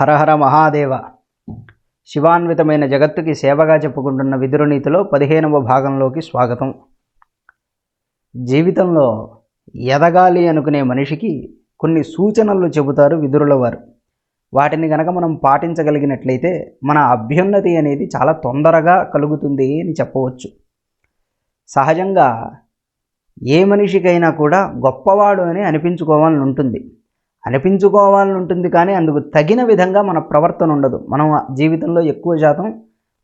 హరహర మహాదేవ. శివాన్వితమైన జగత్తుకి సేవగా చెప్పుకుంటున్న విదురునీతిలో పదిహేనవ భాగంలోకి స్వాగతం. జీవితంలో ఎదగాలి అనుకునే మనిషికి కొన్ని సూచనలు చెబుతారు విదురుల వారు వాటిని గనక మనం పాటించగలిగినట్లయితే మన అభ్యున్నతి అనేది చాలా తొందరగా కలుగుతుంది అని చెప్పవచ్చు. సహజంగా ఏ మనిషికైనా కూడా గొప్పవాడు అని అనిపించుకోవాలని ఉంటుంది అనిపించుకోవాలని ఉంటుంది కానీ అందుకు తగిన విధంగా మన ప్రవర్తన ఉండదు. మనం జీవితంలో ఎక్కువ శాతం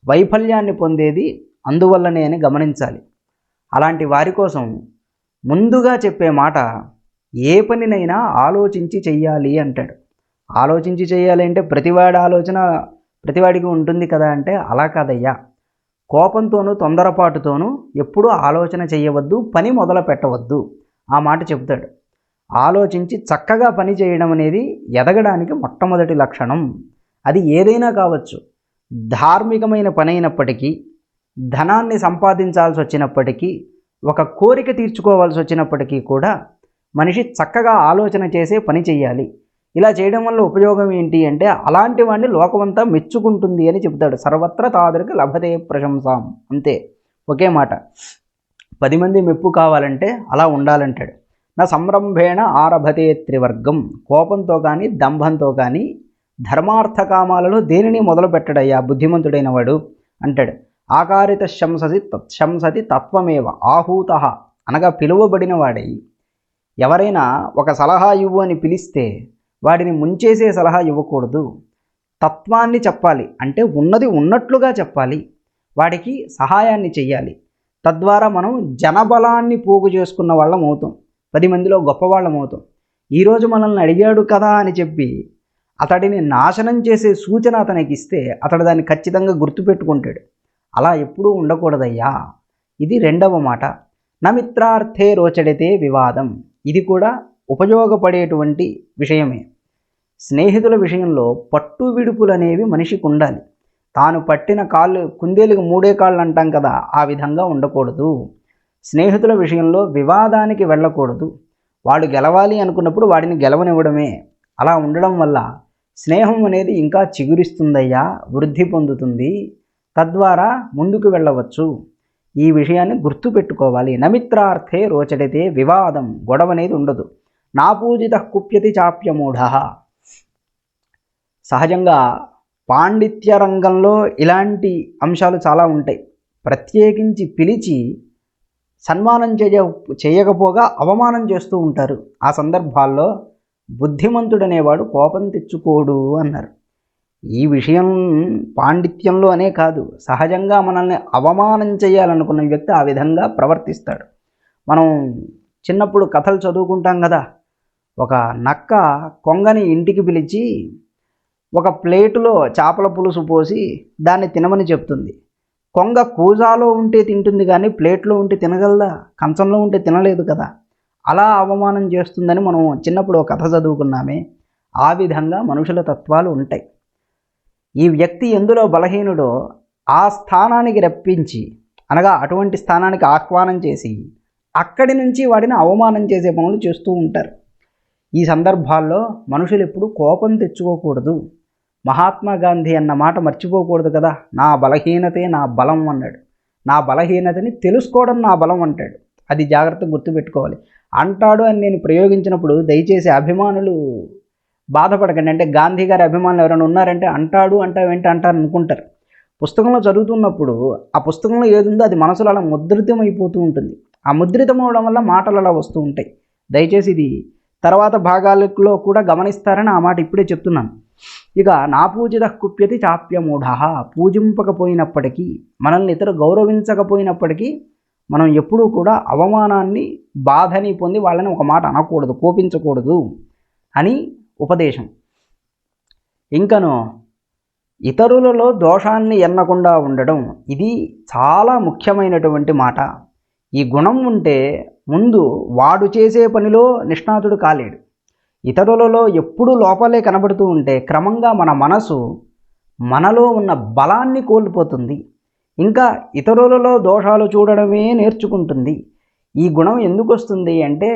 వైఫల్యాన్ని పొందేది అందువల్లనే అని గమనించాలి. అలాంటి వారి కోసం ముందుగా చెప్పే మాట ఏ పనినైనా ఆలోచించి చెయ్యాలి అంటాడు. ఆలోచించి చేయాలి అంటే ప్రతివాడి ఆలోచన ప్రతివాడికి ఉంటుంది కదా అంటే అలా కాదయ్యా. కోపంతోనూ తొందరపాటుతోనూ ఎప్పుడూ ఆలోచన చేయవద్దు పని మొదలు పెట్టవద్దు ఆ మాట చెబుతాడు ఆలోచించి చక్కగా పని చేయడం అనేది ఎదగడానికి మొట్టమొదటి లక్షణం. అది ఏదైనా కావచ్చు. ధార్మికమైన పని అయినప్పటికీ ధనాన్ని సంపాదించాల్సి వచ్చినప్పటికీ ఒక కోరిక తీర్చుకోవాల్సి వచ్చినప్పటికీ కూడా మనిషి చక్కగా ఆలోచన చేసే పని చేయాలి. ఇలా చేయడం వల్ల ఉపయోగం ఏంటి అంటే అలాంటి వాడిని లోకమంతా మెచ్చుకుంటుంది అని చెబుతాడు. సర్వత్ర తాదరికి లభతే ప్రశంసాం. అంతే. ఒకే మాట. పది మంది మెప్పు కావాలంటే అలా ఉండాలంటాడు. నా సంరంభేణ ఆరభతే త్రివర్గం. కోపంతో కానీ దంభంతో కానీ ధర్మార్థ కామాలలో దేనిని మొదలు పెట్టడయ్యా బుద్ధిమంతుడైన వాడు అంటాడు. ఆకారిత శంససి తత్శంసతి తత్వమేవ ఆహూత అనగా పిలువబడిన వాడై ఎవరైనా ఒక సలహా ఇవ్వు అని పిలిస్తే వాడిని ముంచేసే సలహా ఇవ్వకూడదు. తత్వాన్ని చెప్పాలి అంటే ఉన్నది ఉన్నట్లుగా చెప్పాలి. వాడికి సహాయాన్ని చెయ్యాలి. తద్వారా మనం జనబలాన్ని పోగు చేసుకున్న వాళ్ళం అవుతాం. పది మందిలో గొప్పవాళ్ళం అవుతాం ఈరోజు మనల్ని అడిగాడు కదా అని చెప్పి అతడిని నాశనం చేసే సూచన అతనికి ఇస్తే అతడు దాన్ని ఖచ్చితంగా గుర్తుపెట్టుకుంటాడు. అలా ఎప్పుడూ ఉండకూడదయ్యా. ఇది రెండవ మాట. నమిత్రార్థే రోచడితే వివాదం. ఇది కూడా ఉపయోగపడేటువంటి విషయమే. స్నేహితుల విషయంలో పట్టు విడుపులు అనేవి మనిషికి ఉండాలి తాను పట్టిన కాళ్ళు కుందేలుకి మూడే కాళ్ళు అంటాం కదా ఆ విధంగా ఉండకూడదు. స్నేహితుల విషయంలో వివాదానికి వెళ్ళకూడదు. వాడు గెలవాలి అనుకున్నప్పుడు వాడిని గెలవనివ్వడమే. అలా ఉండడం వల్ల స్నేహం అనేది ఇంకా చిగురిస్తుందయ్యా వృద్ధి పొందుతుంది. తద్వారా ముందుకు వెళ్ళవచ్చు. ఈ విషయాన్ని గుర్తుపెట్టుకోవాలి. నమిత్రార్థే రోచడితే వివాదం గొడవ అనేది ఉండదు. నా పూజిత కుప్యతి చాప్యమూఢ సహజంగా పాండిత్య రంగంలో ఇలాంటి అంశాలు చాలా ఉంటాయి. ప్రత్యేకించి పిలిచి సన్మానం చేయ చేయకపోగా అవమానం చేస్తూ ఉంటారు. ఆ సందర్భాల్లో బుద్ధిమంతుడనేవాడు కోపం తెచ్చుకోడు అన్నారు. ఈ విషయం పాండిత్యంలో అనే కాదు. సహజంగా మనల్ని అవమానం చేయాలనుకున్న వ్యక్తి ఆ విధంగా ప్రవర్తిస్తాడు. మనం చిన్నప్పుడు కథలు చదువుకుంటాం కదా ఒక నక్క కొంగని ఇంటికి పిలిచి ఒక ప్లేటులో చేపల పులుసు పోసి దాన్ని తినమని చెప్తుంది. కొంగ కూజాలో ఉంటే తింటుంది కానీ ప్లేట్లో ఉంటే తినగలదా? కంచంలో ఉంటే తినలేదు కదా. అలా అవమానం చేస్తుందని మనం చిన్నప్పుడు ఒక కథ చదువుకున్నామే. ఆ విధంగా మనుషుల తత్వాలు ఉంటాయి. ఈ వ్యక్తి ఎందులో బలహీనుడో ఆ స్థానానికి రప్పించి అనగా అటువంటి స్థానానికి ఆహ్వానం చేసి అక్కడి నుంచి వాడిని అవమానం చేసే పనులు చేస్తూ ఉంటారు. ఈ సందర్భాల్లో మనుషులు ఎప్పుడు కోపం తెచ్చుకోకూడదు. మహాత్మా గాంధీ అన్న మాట మర్చిపోకూడదు కదా. నా బలహీనతే నా బలం అన్నాడు. నా బలహీనతని తెలుసుకోవడం నా బలం అంటాడు. అది జాగ్రత్తగా గుర్తుపెట్టుకోవాలి. అంటాడు అని నేను ప్రయోగించినప్పుడు దయచేసి అభిమానులు బాధపడకండి. అంటే గాంధీ గారి అభిమానులు ఎవరైనా ఉన్నారంటే అంటాడు అంటావేంటి అంటారు అనుకుంటారు. పుస్తకంలో చదువుతున్నప్పుడు ఆ పుస్తకంలో ఏది ఉందో అది మనసులో అలా ముద్రితం అయిపోతూ ఉంటుంది. ఆ ముద్రితం అవడం వల్ల మాటలు అలా వస్తూ ఉంటాయి. దయచేసి ఇది తర్వాత భాగాలలో కూడా గమనిస్తారని ఆ మాట ఇప్పుడే చెప్తున్నాను. ఇక నా పూజిత కుప్యతి చాప్యమూఢ పూజింపకపోయినప్పటికీ మనల్ని ఇతరు గౌరవించకపోయినప్పటికీ మనం ఎప్పుడూ కూడా అవమానాన్ని బాధని పొంది వాళ్ళని ఒక మాట అనకూడదు కోపించకూడదు అని ఉపదేశం. ఇంకను ఇతరులలో దోషాన్ని ఎన్నకుండా ఉండడం ఇది చాలా ముఖ్యమైనటువంటి మాట. ఈ గుణం ఉంటే ముందు వాడు చేసే పనిలో నిష్ణాతుడు కాలేడు. ఇతరులలో ఎప్పుడు లోపలే కనబడుతూ ఉంటే క్రమంగా మన మనసు మనలో ఉన్న బలాన్ని కోల్పోతుంది. ఇంకా ఇతరులలో దోషాలు చూడడమే నేర్చుకుంటుంది. ఈ గుణం ఎందుకు వస్తుంది అంటే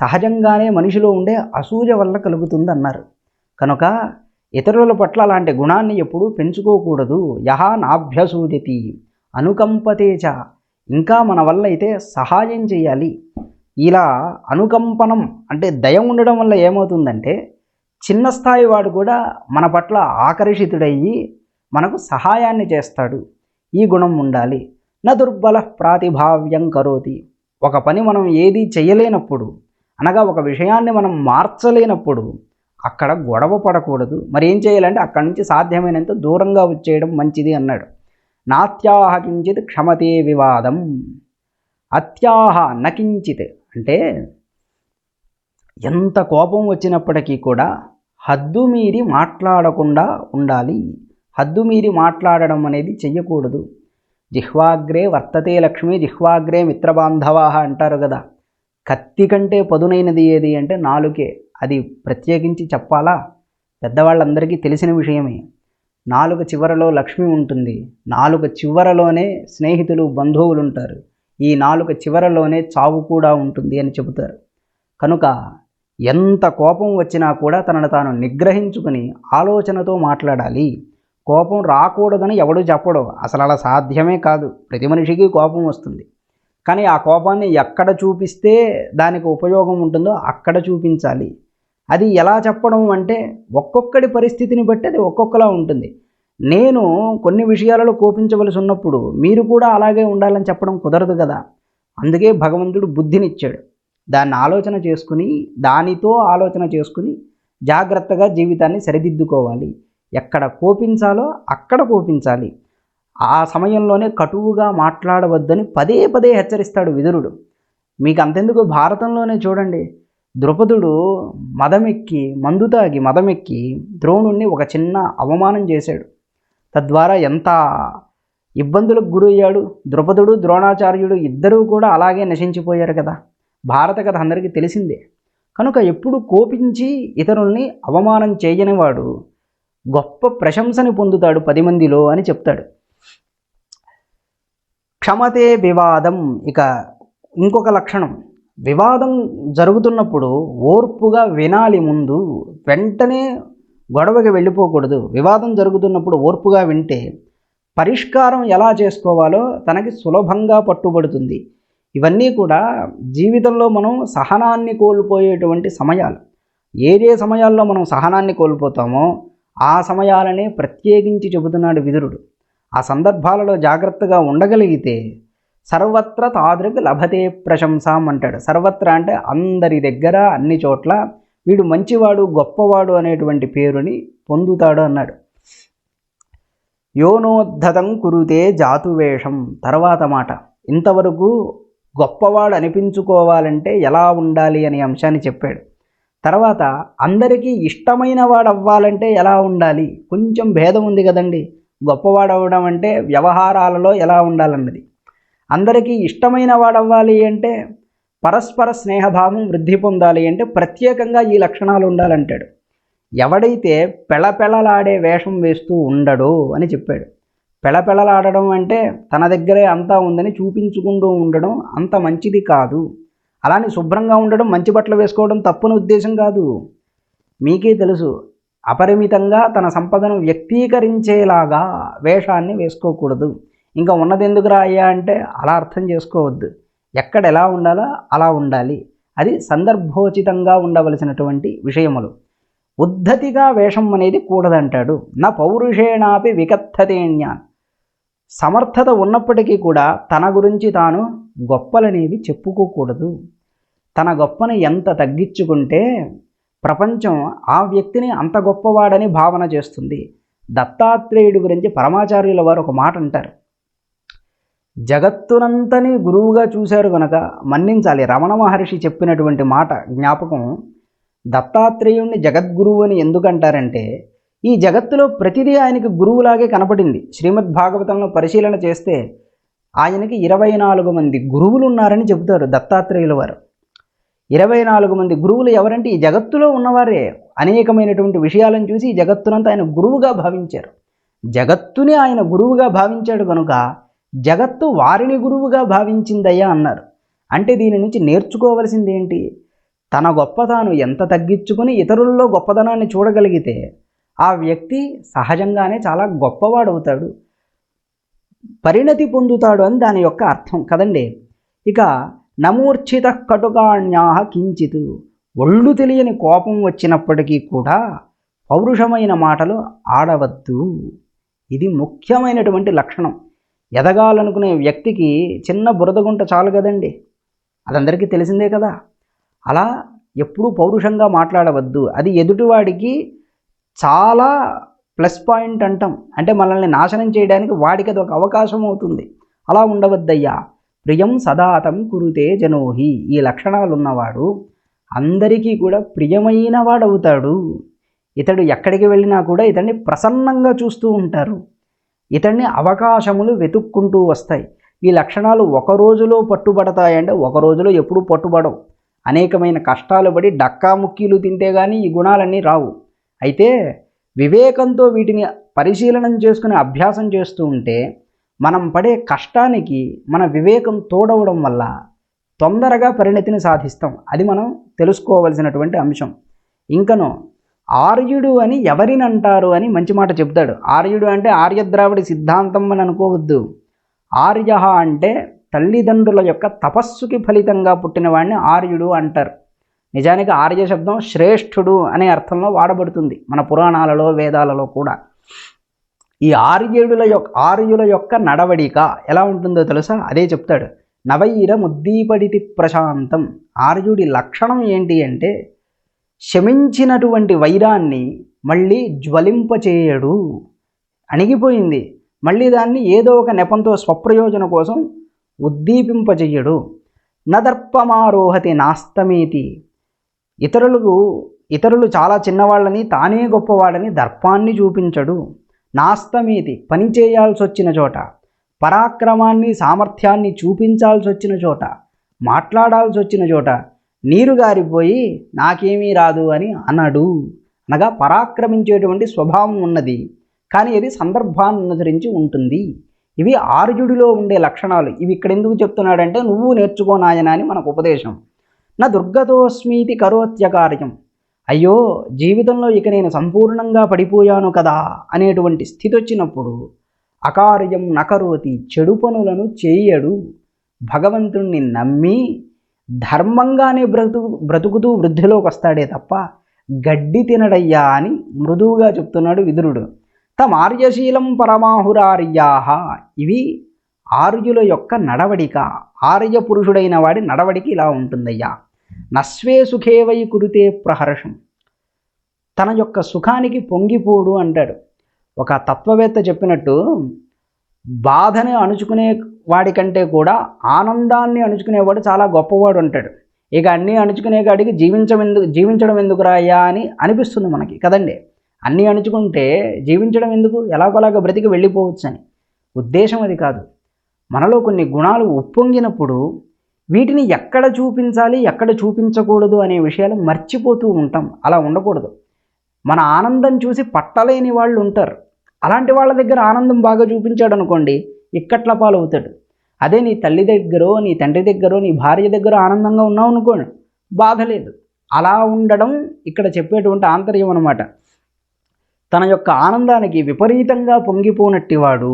సహజంగానే మనిషిలో ఉండే అసూయ వల్ల కలుగుతుంది అన్నారు. కనుక ఇతరుల పట్ల అలాంటి గుణాన్ని ఎప్పుడూ పెంచుకోకూడదు. యహా నాభ్యసూయతి అనుకంపతేచ ఇంకా మన వల్ల అయితే సహాయం చేయాలి. ఇలా అనుకంపనం అంటే దయ ఉండడం వల్ల ఏమవుతుందంటే చిన్న స్థాయి వాడు కూడా మన పట్ల ఆకర్షితుడయ్యి మనకు సహాయాన్ని చేస్తాడు. ఈ గుణం ఉండాలి. నా దుర్బల ప్రాతిభావ్యం కరోతి. ఒక పని మనం ఏది చేయలేనప్పుడు అనగా ఒక విషయాన్ని మనం మార్చలేనప్పుడు అక్కడ గొడవ పడకూడదు. మరి ఏం చేయాలంటే అక్కడి నుంచి సాధ్యమైనంత దూరంగా వచ్చేయడం మంచిది అన్నాడు. నాత్యాహ కించిత్ క్షమతే వివాదం. అత్యాహ నకించిత్ అంటే ఎంత కోపం వచ్చినప్పటికీ కూడా హద్దు మీరి మాట్లాడకుండా ఉండాలి. హద్దు మీరి మాట్లాడడం అనేది చెయ్యకూడదు. జిహ్వాగ్రే వర్తతే లక్ష్మి జిహ్వాగ్రే మిత్రబాంధవాహ అంటారు కదా. కత్తి కంటే పదునైనది ఏది అంటే నాలుకే. అది ప్రత్యేకించి చెప్పాలా? పెద్దవాళ్ళందరికీ తెలిసిన విషయమే. నాలుగు చివరలో లక్ష్మి ఉంటుంది. నాలుగు చివరలోనే స్నేహితులు బంధువులు ఉంటారు ఈ నాలుక చివరలోనే చావు కూడా ఉంటుంది అని చెబుతారు. కనుక ఎంత కోపం వచ్చినా కూడా తనను తాను నిగ్రహించుకుని ఆలోచనతో మాట్లాడాలి. కోపం రాకూడదని ఎవడు చెప్పడు. అసలు అలా సాధ్యమే కాదు. ప్రతి మనిషికి కోపం వస్తుంది. కానీ ఆ కోపాన్ని ఎక్కడ చూపిస్తే దానికి ఉపయోగం ఉంటుందో అక్కడ చూపించాలి. అది ఎలా చెప్పడం అంటే ఒక్కొక్కడి పరిస్థితిని బట్టి అది ఒక్కొక్కలా ఉంటుంది. నేను కొన్ని విషయాలలో కోపించవలసి ఉన్నప్పుడు మీరు కూడా అలాగే ఉండాలని చెప్పడం కుదరదు కదా. అందుకే భగవంతుడు బుద్ధినిచ్చాడు. దాన్ని ఆలోచన చేసుకుని దానితో ఆలోచన చేసుకుని జాగ్రత్తగా జీవితాన్ని సరిదిద్దుకోవాలి. ఎక్కడ కోపించాలో అక్కడ కోపించాలి. ఆ సమయంలోనే కటువుగా మాట్లాడవద్దని పదే పదే హెచ్చరిస్తాడు విదురుడు. మీకు అంతెందుకు భారతంలోనే చూడండి. ద్రుపదుడు మదమెక్కి మందు తాగి మదమెక్కి ద్రోణుణ్ణి ఒక చిన్న అవమానం చేశాడు. తద్వారా ఎంత ఇబ్బందులకు గురయ్యాడు ద్రుపదుడు ద్రోణాచార్యుడు ఇద్దరూ కూడా అలాగే నశించిపోయారు కదా. భారత కథ అందరికీ తెలిసిందే. కనుక ఎప్పుడు కోపించి ఇతరుల్ని అవమానం చేయనివాడు గొప్ప ప్రశంసని పొందుతాడు పది మందిలో అని చెప్తాడు. క్షమతే వివాదం ఇక ఇంకొక లక్షణం. వివాదం జరుగుతున్నప్పుడు ఓర్పుగా వినాలి ముందు వెంటనే గొడవకి వెళ్ళిపోకూడదు. వివాదం జరుగుతున్నప్పుడు ఓర్పుగా వింటే పరిష్కారం ఎలా చేసుకోవాలో తనకి సులభంగా పట్టుబడుతుంది. ఇవన్నీ కూడా జీవితంలో మనం సహనాన్ని కోల్పోయేటువంటి సమయాలు. ఏదే సమయాల్లో మనం సహనాన్ని కోల్పోతామో ఆ సమయాలనే ప్రత్యేకించి చెబుతున్నాడు విదురుడు. ఆ సందర్భాలలో జాగ్రత్తగా ఉండగలిగితే సర్వత్ర తాదృక్ లభతే ప్రశంసాం అంటాడు. సర్వత్ర అంటే అందరి దగ్గర అన్ని చోట్ల వీడు మంచివాడు గొప్పవాడు అనేటువంటి పేరుని పొందుతాడు అన్నాడు. యోనోద్ధతం కురుతే జాతువేషం తర్వాత మాట. ఇంతవరకు గొప్పవాడు అనిపించుకోవాలంటే ఎలా ఉండాలి అనే అంశాన్ని చెప్పాడు. తర్వాత అందరికీ ఇష్టమైన వాడు అవ్వాలంటే ఎలా ఉండాలి? కొంచెం భేదం ఉంది కదండి. గొప్పవాడు అవ్వడం అంటే వ్యవహారాలలో ఎలా ఉండాలన్నది. అందరికీ ఇష్టమైన వాడు అవ్వాలి అంటే పరస్పర స్నేహభావం వృద్ధి పొందాలి అంటే ప్రత్యేకంగా ఈ లక్షణాలు ఉండాలంటాడు. ఎవడైతే పెళపెళలాడే వేషం వేస్తూ ఉండడు అని చెప్పాడు. పెళపెళలాడడం అంటే తన దగ్గరే అంతా ఉందని చూపించుకుంటూ ఉండడం అంత మంచిది కాదు. అలానే శుభ్రంగా ఉండడం మంచి బట్టలు వేసుకోవడం తప్పుని ఉద్దేశం కాదు. మీకే తెలుసు అపరిమితంగా తన సంపదను వ్యక్తీకరించేలాగా వేషాన్ని వేసుకోకూడదు. ఇంకా ఉన్నది ఎందుకురా అయ్యా అంటే అలా అర్థం చేసుకోవద్దు. ఎక్కడ ఎలా ఉండాలో అలా ఉండాలి. అది సందర్భోచితంగా ఉండవలసినటువంటి విషయములు. ఉద్ధతిగా వేషం అనేది కూడదంటాడు. నా పౌరుషేణాపి వికత్తతేణ్యాన్ సమర్థత ఉన్నప్పటికీ కూడా తన గురించి తాను గొప్పలనేవి చెప్పుకోకూడదు. తన గొప్పని ఎంత తగ్గించుకుంటే ప్రపంచం ఆ వ్యక్తిని అంత గొప్పవాడని భావన చేస్తుంది. దత్తాత్రేయుడి గురించి పరమాచార్యుల వారు ఒక మాట అంటారు జగత్తునంతని గురువుగా చూశారు కనుక మన్నించాలి. రమణ మహర్షి చెప్పినటువంటి మాట జ్ఞాపకం దత్తాత్రేయుణ్ణి జగద్గురువు అని ఎందుకంటారంటే ఈ జగత్తులో ప్రతిదీ ఆయనకి గురువులాగే కనపడింది. శ్రీమద్ భాగవతంలో పరిశీలన చేస్తే ఆయనకి ఇరవై నాలుగు మంది గురువులు ఉన్నారని చెబుతారు దత్తాత్రేయుల వారు. ఇరవై నాలుగు మంది గురువులు ఎవరంటే ఈ జగత్తులో ఉన్నవారే. అనేకమైనటువంటి విషయాలను చూసి ఈ జగత్తునంతా ఆయన గురువుగా భావించారు. జగత్తుని ఆయన గురువుగా భావించాడు కనుక జగత్తు వారిని గురువుగా భావించిందయ్యా అన్నారు. అంటే దీని నుంచి నేర్చుకోవలసింది ఏంటి? తన గొప్పతాను ఎంత తగ్గించుకొని ఇతరుల్లో గొప్పతనాన్ని చూడగలిగితే ఆ వ్యక్తి సహజంగానే చాలా గొప్పవాడవుతాడు. పరిణతి పొందుతాడు అని దాని యొక్క అర్థం కదండి. ఇక నమూర్ఛిత కటుకాణ్యా కించిత్ ఒళ్ళు తెలియని కోపం వచ్చినప్పటికీ కూడా పౌరుషమైన మాటలు ఆడవద్దు. ఇది ముఖ్యమైనటువంటి లక్షణం. ఎదగాలనుకునే వ్యక్తికి చిన్న బురదగుంట చాలు కదండి. అదందరికీ తెలిసిందే కదా. అలా ఎప్పుడూ పౌరుషంగా మాట్లాడవద్దు. అది ఎదుటివాడికి చాలా ప్లస్ పాయింట్ అంటాం. అంటే మనల్ని నాశనం చేయడానికి వాడికి అది ఒక అవకాశం అవుతుంది. అలా ఉండవద్దయ్యా. ప్రియం సదాతం కురుతే జనోహి. ఈ లక్షణాలు ఉన్నవాడు అందరికీ కూడా ప్రియమైన వాడవుతాడు ఇతడు ఎక్కడికి వెళ్ళినా కూడా ఇతన్ని ప్రసన్నంగా చూస్తూ ఉంటారు. ఇతన్ని అవకాశములు వెతుక్కుంటూ వస్తాయి. ఈ లక్షణాలు ఒక రోజులో పట్టుబడతాయంటే ఒక రోజులో ఎప్పుడూ పట్టుబడవు. అనేకమైన కష్టాలు పడి డక్కా ముక్కీలు తింటే కానీ ఈ గుణాలన్నీ రావు. అయితే వివేకంతో వీటిని పరిశీలనం చేసుకుని అభ్యాసం చేస్తూ ఉంటే మనం పడే కష్టానికి మన వివేకం తోడవడం వల్ల తొందరగా పరిణతిని సాధిస్తాం. అది మనం తెలుసుకోవలసినటువంటి అంశం. ఇంకను ఆర్యుడు అని ఎవరిని అంటారు అని మంచి మాట చెప్తాడు. ఆర్యుడు అంటే ఆర్యద్రావిడి సిద్ధాంతం అని అనుకోవద్దు. ఆర్య అంటే తల్లిదండ్రుల యొక్క తపస్సుకి ఫలితంగా పుట్టినవాడిని ఆర్యుడు అంటారు. నిజానికి ఆర్య శబ్దం శ్రేష్ఠుడు అనే అర్థంలో వాడబడుతుంది మన పురాణాలలో వేదాలలో కూడా. ఈ ఆర్యుడుల యొక్క ఆర్యుల యొక్క నడవడిక ఎలా ఉంటుందో తెలుసా? అదే చెప్తాడు. నవైర ముద్దీపడితి ప్రశాంతం. ఆర్యుడి లక్షణం ఏంటి అంటే శమించినటువంటి వైరాన్ని మళ్ళీ జ్వలింపచేయడు. అణిగిపోయింది. మళ్ళీ దాన్ని ఏదో ఒక నెపంతో స్వప్రయోజన కోసం ఉద్దీపింపజెయ్యడు నదర్పమారోహతి నాస్తమేతి. ఇతరులకు ఇతరులు చాలా చిన్నవాళ్ళని తానే గొప్పవాడని దర్పాన్ని చూపించడు. నాస్తమేతి పని చేయాల్సి వచ్చిన చోట. పరాక్రమాన్ని సామర్థ్యాన్ని చూపించాల్సి వచ్చిన చోట. మాట్లాడాల్సి వచ్చిన చోట. నీరు గారిపోయి నాకేమీ రాదు అని అనడు. అనగా పరాక్రమించేటువంటి స్వభావం ఉన్నది. కానీ ఇది సందర్భాన్ని అనుసరించి ఉంటుంది. ఇవి ఆర్యుడిలో ఉండే లక్షణాలు. ఇవి ఇక్కడ ఎందుకు చెప్తున్నాడంటే నువ్వు నేర్చుకో నాయన అని మనకు ఉపదేశం. నా దుర్గతోస్మీతి కరోత్యకార్యం అయ్యో జీవితంలో ఇక నేను సంపూర్ణంగా పడిపోయాను కదా అనేటువంటి స్థితి వచ్చినప్పుడు అకార్యం నకరోతి చెడు పనులను చేయడు. భగవంతుణ్ణి నమ్మి ధర్మంగానే బ్రతు బ్రతుకుతూ వృద్ధిలోకి వస్తాడే తప్ప గడ్డి తినడయ్యా అని మృదువుగా చెప్తున్నాడు విదురుడు. తమార్యశీలం పరమాహురార్యాహ. ఇవి ఆర్యుల యొక్క నడవడిక. ఆర్య పురుషుడైన వాడి నడవడిక ఇలా ఉంటుందయ్యా. నస్వే సుఖేవై కురితే ప్రహర్షం. తన యొక్క సుఖానికి పొంగిపోడు అంటాడు. ఒక తత్వవేత్త చెప్పినట్టు బాధను అణుచుకునే వాడికంటే కూడా ఆనందాన్ని అణుచుకునేవాడు చాలా గొప్పవాడు ఉంటాడు ఇక అన్నీ అణుచుకునే కాడికి జీవించమెందుకు జీవించడం ఎందుకు రాయ్యా అని అనిపిస్తుంది మనకి. కదండి? అన్నీ అణుచుకుంటే జీవించడం ఎందుకు? ఎలాగోలాగా బ్రతికి వెళ్ళిపోవచ్చు అని ఉద్దేశం అది కాదు. మనలో కొన్ని గుణాలు ఉప్పొంగినప్పుడు వీటిని ఎక్కడ చూపించాలి ఎక్కడ చూపించకూడదు అనే విషయాలు మర్చిపోతూ ఉంటాం. అలా ఉండకూడదు. మన ఆనందం చూసి పట్టలేని వాళ్ళు ఉంటారు. అలాంటి వాళ్ళ దగ్గర ఆనందం బాగా చూపించాడు అనుకోండి ఇక్కట్ల పాలు అవుతాడు అదే నీ తల్లి దగ్గరో నీ తండ్రి దగ్గరో నీ భార్య దగ్గర ఆనందంగా ఉన్నావు అనుకోండి బాధ లేదు. అలా ఉండడం ఇక్కడ చెప్పేటువంటి ఆంతర్యం అనమాట తన యొక్క ఆనందానికి విపరీతంగా పొంగిపోనట్టివాడు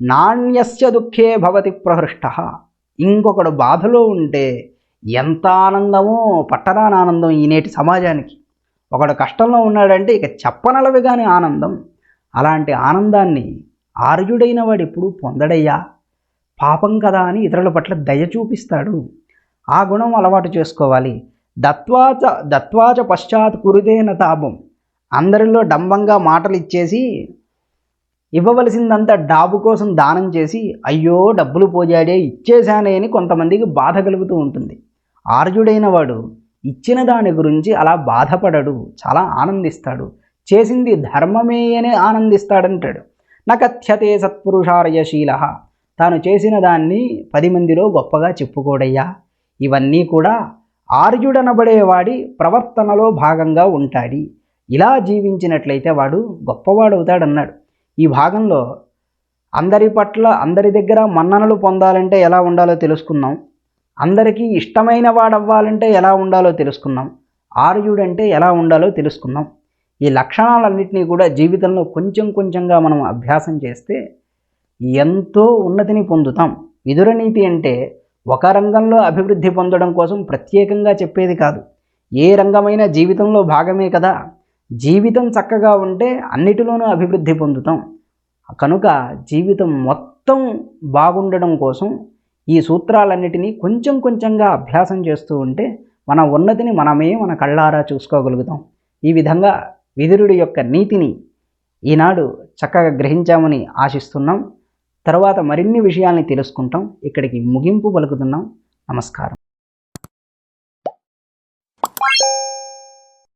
నాణ్యస్య దుఃఖే భవతి ప్రహృష్ట. ఇంకొకడు బాధలో ఉంటే ఎంత ఆనందమో పట్టరాని ఆనందం ఈ నేటి సమాజానికి. ఒకడు కష్టంలో ఉన్నాడంటే ఇక చెప్పనలవి కానీ ఆనందం. అలాంటి ఆనందాన్ని ఆర్యుడైన వాడు ఎప్పుడు పొందడయ్యా? పాపం కదా అని ఇతరుల పట్ల దయ చూపిస్తాడు. ఆ గుణం అలవాటు చేసుకోవాలి. దత్వాచ దత్వాచ పశ్చాత్ కురుదేన తాపం అందరిలో డంబంగా మాటలు ఇచ్చేసి ఇవ్వవలసిందంతా డాబు కోసం దానం చేసి అయ్యో డబ్బులు పోజాడే ఇచ్చేశానే అని కొంతమందికి బాధ కలుగుతూ ఉంటుంది. ఆర్జుడైన వాడు ఇచ్చిన దాని గురించి అలా బాధపడడు. చాలా ఆనందిస్తాడు. చేసింది ధర్మమే అని ఆనందిస్తాడంటాడు. నకథ్యతే సత్పురుషారయశీల. తాను చేసిన దాన్ని పది మందిలో గొప్పగా చెప్పుకోడయ్యా. ఇవన్నీ కూడా ఆర్యుడనబడేవాడి ప్రవర్తనలో భాగంగా ఉంటాడి. ఇలా జీవించినట్లయితే వాడు గొప్పవాడవుతాడన్నాడు. ఈ భాగంలో అందరి పట్ల అందరి దగ్గర మన్ననలు పొందాలంటే ఎలా ఉండాలో తెలుసుకున్నాం అందరికీ ఇష్టమైన వాడవ్వాలంటే ఎలా ఉండాలో తెలుసుకున్నాం ఆర్యుడంటే ఎలా ఉండాలో తెలుసుకున్నాం ఈ లక్షణాలన్నింటినీ కూడా జీవితంలో కొంచెం కొంచెంగా మనం అభ్యాసం చేస్తే ఎంతో ఉన్నతిని పొందుతాం. విదుర నీతి అంటే ఒక రంగంలో అభివృద్ధి పొందడం కోసం ప్రత్యేకంగా చెప్పేది కాదు. ఏ రంగమైన జీవితంలో భాగమే కదా. జీవితం చక్కగా ఉంటే అన్నిటిలోనూ అభివృద్ధి పొందుతాం. కనుక జీవితం మొత్తం బాగుండడం కోసం ఈ సూత్రాలన్నిటినీ కొంచెం కొంచెంగా అభ్యాసం చేస్తూ ఉంటే మన ఉన్నతిని మనమే మన కళ్ళారా చూసుకోగలుగుతాం. ఈ విధంగా విదురుడి యొక్క నీతిని ఈనాడు చక్కగా గ్రహించామని ఆశిస్తున్నాం. తర్వాత మరిన్ని విషయాల్ని తెలుసుకుంటాం. ఇక్కడికి ముగింపు పలుకుతున్నాం. నమస్కారం.